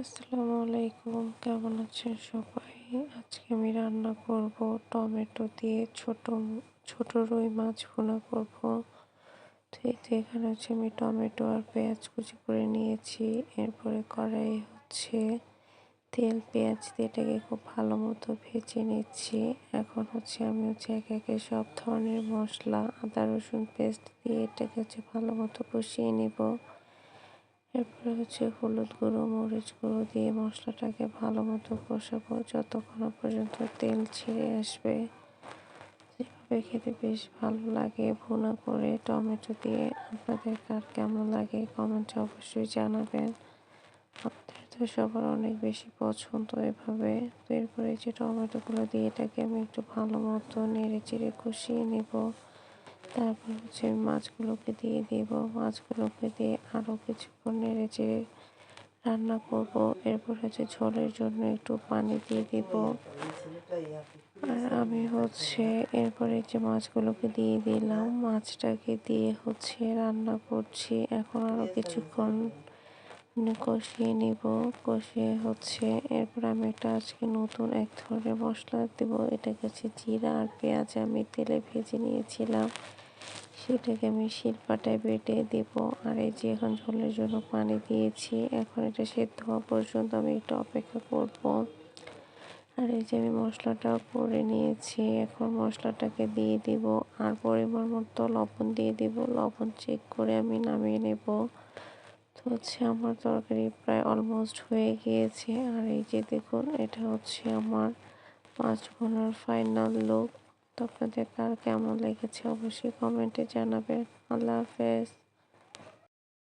আসসালামু আলাইকুম। কেমন আছেন সবাই? আজকে আমি রান্না করব টমেটো দিয়ে ছোট ছোট রুই মাছ ভুনা করব। তো এই তো এখানে হচ্ছে আমি টমেটো আর পেঁয়াজ কুচি করে নিয়েছি। এরপরে কড়াই হচ্ছে তেল, পেঁয়াজ দিয়ে এটাকে খুব ভালো মতো ভেজে নিচ্ছি। এখন হচ্ছে আমি হচ্ছে এক একে সব ধরনের মশলা, আদা, রসুন, পেস্ট দিয়ে এটাকে হচ্ছে ভালো মতো কষিয়ে নেব। এরপরে হচ্ছে হলুদ গুঁড়ো, মরিচ গুঁড়ো দিয়ে মশলাটাকে ভালো মতো কষাবো যতক্ষণ পর্যন্ত তেল ছিঁড়ে আসবে। যেভাবে খেতে বেশ ভালো লাগে, ভুনা করে টমেটো দিয়ে আপনাদের কার কেমন লাগে কমেন্টে অবশ্যই জানাবেন। আপনাদের তো সবার অনেক বেশি পছন্দ এভাবে। তো এরপরে যে টমেটোগুলো দিয়ে এটাকে আমি একটু ভালো মতো নেড়ে চেড়ে কষিয়ে নেব। তারপর হচ্ছে মাছগুলোকে দিয়ে দেব, মাছগুলোকে দিয়ে আরও কিছুক্ষণ নেড়ে চেড়ে রান্না করব। এরপর হচ্ছে ঝোলের জন্য একটু পানি দিয়ে দিব। আর আমি হচ্ছে এরপরে যে মাছগুলোকে দিয়ে দিলাম, মাছটাকে দিয়ে হচ্ছে রান্না করছি। এখন আরও কিছুক্ষণ কষিয়ে নিব। কষিয়ে হচ্ছে এরপর আমি একটা আজকে নতুন এক ধরনের মশলা দেব। এটা হচ্ছে জিরা আর পেঁয়াজ আমি তেলে ভেজে নিয়েছিলাম। সেটাকে আমি শিলপাটায় বেটে দেব। আর এই যে এখন ঝোলের জন্য পানি দিয়েছি, এখন এটা সেদ্ধ হওয়া পর্যন্ত আমি একটু অপেক্ষা করব। আর এই যে আমি মশলাটাও করে নিয়েছি, এখন মশলাটাকে দিয়ে দিব। আর পরিমাণ মতো লবণ দিয়ে দিব। লবণ চেক করে আমি নামিয়ে নেব। তো হচ্ছে আমার তরকারি প্রায় অলমোস্ট হয়ে গিয়েছে। আর এই যে দেখুন, এটা হচ্ছে আমার পাঁচ ভোনার ফাইনাল লুক তো আপনাদের কার কেমন লেগেছে অবশ্যই কমেন্টে জানাবেন। আল্লাহ হাফেজ।